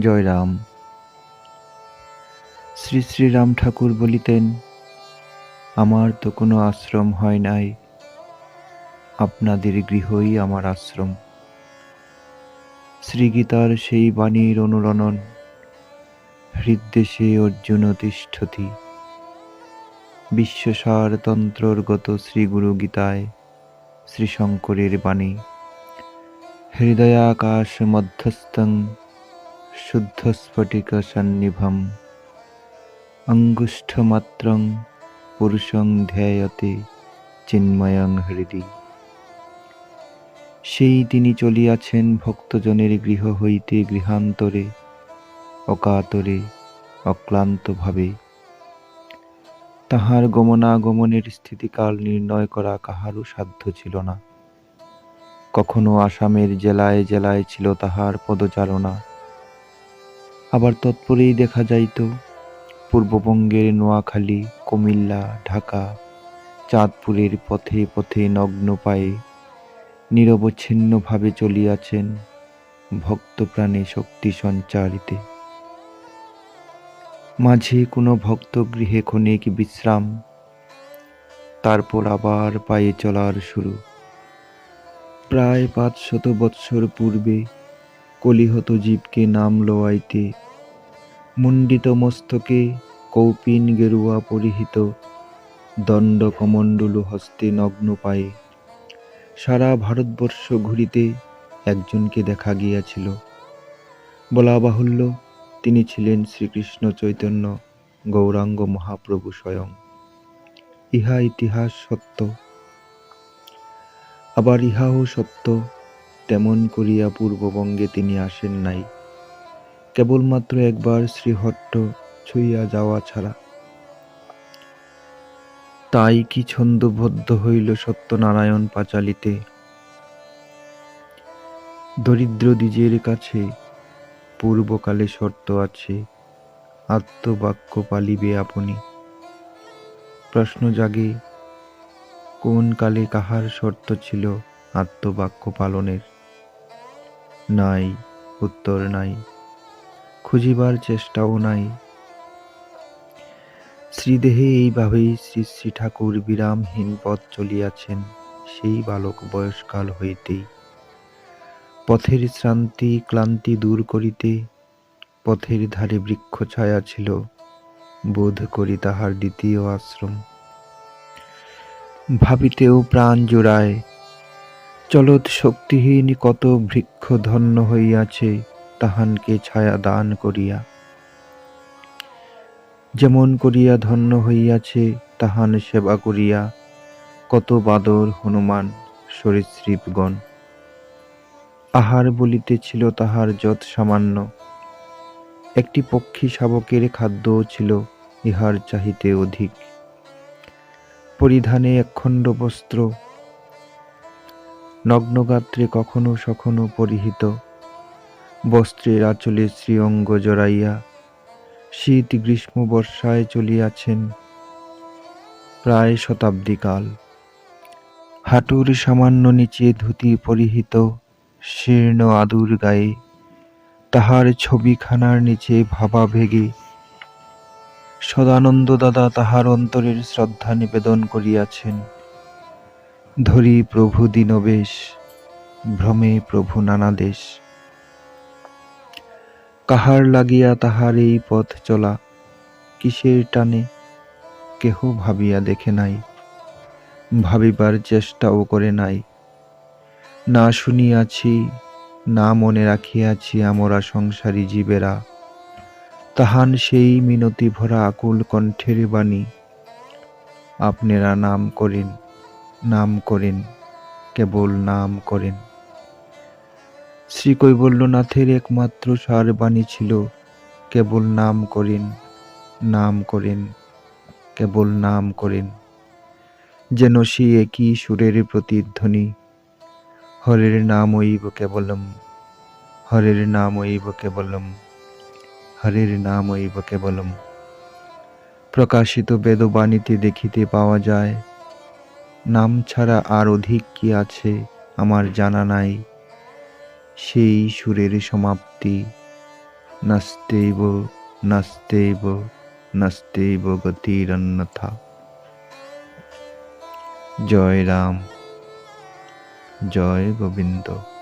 জয় রাম শ্রী শ্রী রাম ঠাকুর বলিতেন, আমার তো কোনো আশ্রম হয় নাই। আপনাদের গৃহই আমার আশ্রম। শ্রীগীতার সেই বাণীর অনুরণন হৃদ্দেশে অর্জুন তিষ্ঠতি। বিশ্বসার তন্ত্রর্গত শ্রীগুরু গীতায় শ্রীশঙ্করের বাণী। হৃদয়াকাশ মধ্যস্থং শুদ্ধস্ফটিক সন্নিভম অঙ্গুষ্ঠমাত্রং পুরুষং ধ্যায়তে চিন্ময়ং হৃদি সেই তিনি চলিয়াছেন ভক্তজনের গৃহ হইতে গৃহান্তরে, অকাতরে, অক্লান্তভাবে। তাহার গমনাগমনের স্থিতিকাল নির্ণয় করা কাহারও সাধ্য ছিল না। কখনো আসামের জেলায় জেলায় ছিল তাহার পদচারণা। আবার তৎপরেই দেখা যাইত, পূর্ববঙ্গের নোয়াখালী, কুমিল্লা, ঢাকা, চাঁদপুরের পথে পথে নগ্ন পায়ে নিরবচ্ছিন্নভাবে চলিয়াছেন ভক্তপ্রাণে শক্তি সঞ্চারিতে। মাঝে কোনো ভক্ত গৃহে ক্ষণিক বিশ্রাম, তারপর আবার পায়ে চলার শুরু। প্রায় পাঁচ শত বৎসর পূর্বে কলিহত জীবকে নাম লোয়াইতে মুণ্ডিত মস্তকে কৌপিন গেরুয়া পরিহিত দণ্ড কমণ্ডলু হস্তে নগ্ন পায়ে। সারা ভারতবর্ষ ঘুরিতে একজনকে দেখা গিয়াছিল। বলা বাহুল্য তিনি ছিলেন শ্রীকৃষ্ণ চৈতন্য গৌরাঙ্গ মহাপ্রভু স্বয়ং। ইহা ইতিহাস সত্য। আবার ইহাও সত্য, তেমন করিয়া পূর্ববঙ্গে তিনি আসেন নাই। কেবলমাত্র একবার শ্রীহট্ট ছুঁইয়া যাওয়া ছাড়া। তাই কি ছন্দবদ্ধ হইল সত্যনারায়ণ পাঁচালিতে? দরিদ্র দ্বিজের কাছে পূর্বকালে শর্ত আছে, আত্মবাক্য পালিবে আপনি। প্রশ্ন জাগে, কোন কালে কাহার শর্ত ছিল আত্মবাক্য পালনের? নাই, উত্তর নাই। খুঁজিবার চেষ্টাও নাই। শ্রীদেহে এইভাবেই শ্রী শ্রী ঠাকুর বিরামহীন পথ চলিয়াছেন, সেই বালক বয়সকাল হইতেই। পথের শ্রান্তি ক্লান্তি দূর করিতে, পথের ধারে বৃক্ষ ছায়া ছিল, বোধ করি তাহার দ্বিতীয় আশ্রম। ভাবিতেও প্রাণ জোড়ায়, চলত শক্তিহীন কত বৃক্ষ ধন্য হইয়াছে তাহানকে ছায়া দান করিয়া। যেমন করিয়া ধন্য হইয়াছে, তাহান সেবা করিয়া। কত বাদর হনুমান, সরীসৃপগণ। আহার বলিতেছিল তাহার যত সামান্য। একটি পক্ষী শাবকের খাদ্যও ছিল, ইহার চাহিতে অধিক। পরিধানে একখণ্ড বস্ত্র। নগ্নগাত্রে কখনো সখনো পরিহিত। বস্ত্রের আঁচলে শ্রীঅঙ্গ জড়াইয়া, শীত গ্রীষ্ম বর্ষায় চলিয়াছেন। প্রায় শতাব্দীকাল। হাঁটুর সামান্য নিচে ধুতি পরিহিত, শীর্ণ আদুর গায়ে, তাহার ছবিখানার নিচে ভাবা ভেগে। সদানন্দ দাদা তাহার অন্তরের শ্রদ্ধা নিবেদন করিয়াছেন। ধরি প্রভু দীনবেশ, ভ্রমে প্রভু নানা দেশ। কাহার লাগিয়া তাহার এই পথ চলা, কিসের টানে কেহ ভাবিয়া দেখে নাই, ভাবিবার চেষ্টাও করে নাই। না শুনিয়াছি, না মনে রাখিয়াছি আমরা সংসারী জীবেরা, তাহান সেই মিনতি ভরা আকুল কণ্ঠের বাণী। আপনারা নাম করেন নাম করেন, কেবল নাম করেন। শ্রী কৈবল্যনাথের একমাত্র সার বাণী ছিল, কেবল নাম করেন নাম করেন, কেবল নাম করেন। যেন সে একই সুরের প্রতিধ্বনি, হরের নাম ঐব কেবলম, হরের নাম ঐব কেবলম, হরের নাম ঐব কেবলম। প্রকাশিত বেদবাণীতে দেখিতে পাওয়া যায়, নাম ছাড়া আর অধিক কি আছে আমার জানা নাই। সেই সুরের সমাপ্তি। নাস্তেব নাস্তেব নাস্তেব গতিরন্যথা জয় রাম জয় গোবিন্দ।